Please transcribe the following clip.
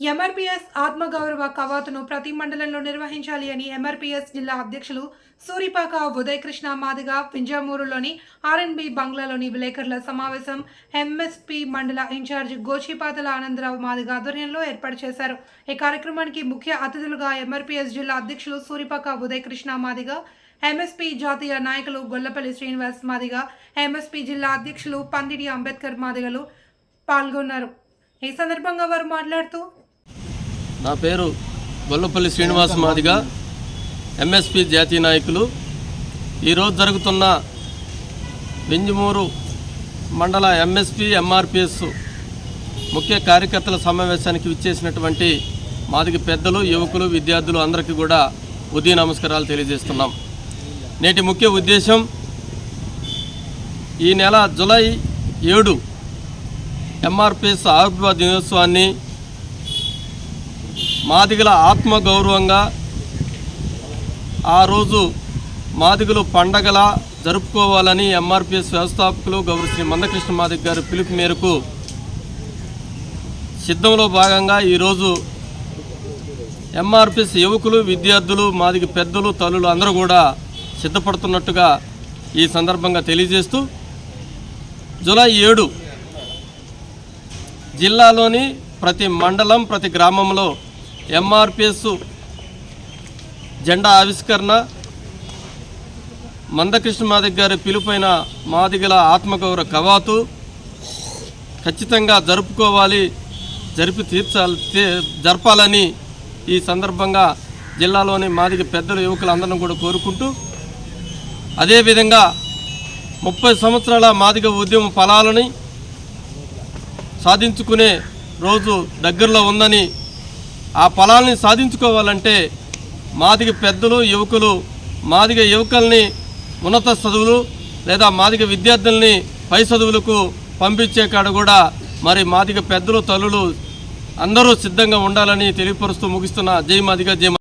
MRPS ఆత్మగౌరవ కవాతును ప్రతి మండలంలో నిర్వహించాలి అని ఎంఆర్పీఎస్ జిల్లా అధ్యక్షులు సూరిపాక ఉదయకృష్ణ మాదిగ పింజామూరులోని ఆర్ఎన్బి బంగ్లాలోని విలేకరుల సమావేశం ఎంఎస్పి మండల ఇన్ఛార్జ్ గోచిపాతల ఆనందరావు మాదిగ ఆధ్వర్యంలో ఏర్పాటు చేశారు. ఈ కార్యక్రమానికి ముఖ్య అతిథులుగా ఎంఆర్పీఎస్ జిల్లా అధ్యక్షులు సూరిపాక ఉదయకృష్ణ మాదిగ ఎంఎస్పీ జాతీయ నాయకులు గొల్లపల్లి శ్రీనివాస్ మాదిగ ఎంఎస్పీ జిల్లా అధ్యక్షులు పందిడి అంబేద్కర్ మాదిగలు పాల్గొన్నారు. ఈ సందర్భంగా వారు మాట్లాడుతూ నా పేరు గొల్లపల్లి శ్రీనివాస మాదిగ ఎంఎస్పి జాతీయ నాయకులు. ఈరోజు జరుగుతున్న వెంజమూరు మండల ఎంఎస్పి ఎంఆర్పిఎస్ ముఖ్య కార్యకర్తల సమావేశానికి విచ్చేసినటువంటి మాదిగ పెద్దలు యువకులు విద్యార్థులు అందరికీ కూడా ఉదయ నమస్కారాలు తెలియజేస్తున్నాం. నేటి ముఖ్య ఉద్దేశం ఈ నెల జులై ఏడు ఎంఆర్పిఎస్ ఆవిర్భావ దినోత్సవాన్ని మాదిగల ఆత్మగౌరవంగా ఆ రోజు మాదిగలు పండగలా జరుపుకోవాలని ఎంఆర్పిఎస్ వ్యవస్థాపకులు గౌరవ శ్రీ మందకృష్ణ మాదిగ గారి పిలుపు మేరకు సిద్ధంలో భాగంగా ఈరోజు ఎంఆర్పిఎస్ యువకులు విద్యార్థులు మాదిగ పెద్దలు తల్లులు అందరూ కూడా సిద్ధపడుతున్నట్టుగా ఈ సందర్భంగా తెలియజేస్తూ జూలై ఏడు జిల్లాలోని ప్రతి మండలం ప్రతి గ్రామంలో ఎంఆర్పిఎస్ జెండా ఆవిష్కరణ మందకృష్ణ మాదిగ గారి పిలుపైన మాదిగల ఆత్మగౌరవ కవాతు ఖచ్చితంగా జరుపుకోవాలి జరిపి తీర్చాలి తీ- జరపాలని ఈ సందర్భంగా జిల్లాలోని మాదిగ పెద్దలు యువకులందరినీ కూడా కోరుకుంటూ అదేవిధంగా ముప్పై సంవత్సరాల మాదిగ ఉద్యమ ఫలాలని సాధించుకునే రోజు దగ్గరలో ఉందని ఆ ఫలాల్ని సాధించుకోవాలంటే మాదిగ పెద్దలు యువకులు మాదిగ యువకుల్ని ఉన్నత చదువులు లేదా మాదిగ విద్యార్థుల్ని పై చదువులకు పంపించే కాడ కూడా మరి మాదిగ పెద్దలు తల్లులు అందరూ సిద్ధంగా ఉండాలని తెలియపరుస్తూ ముగిస్తున్న జై మాదిగ జై మా-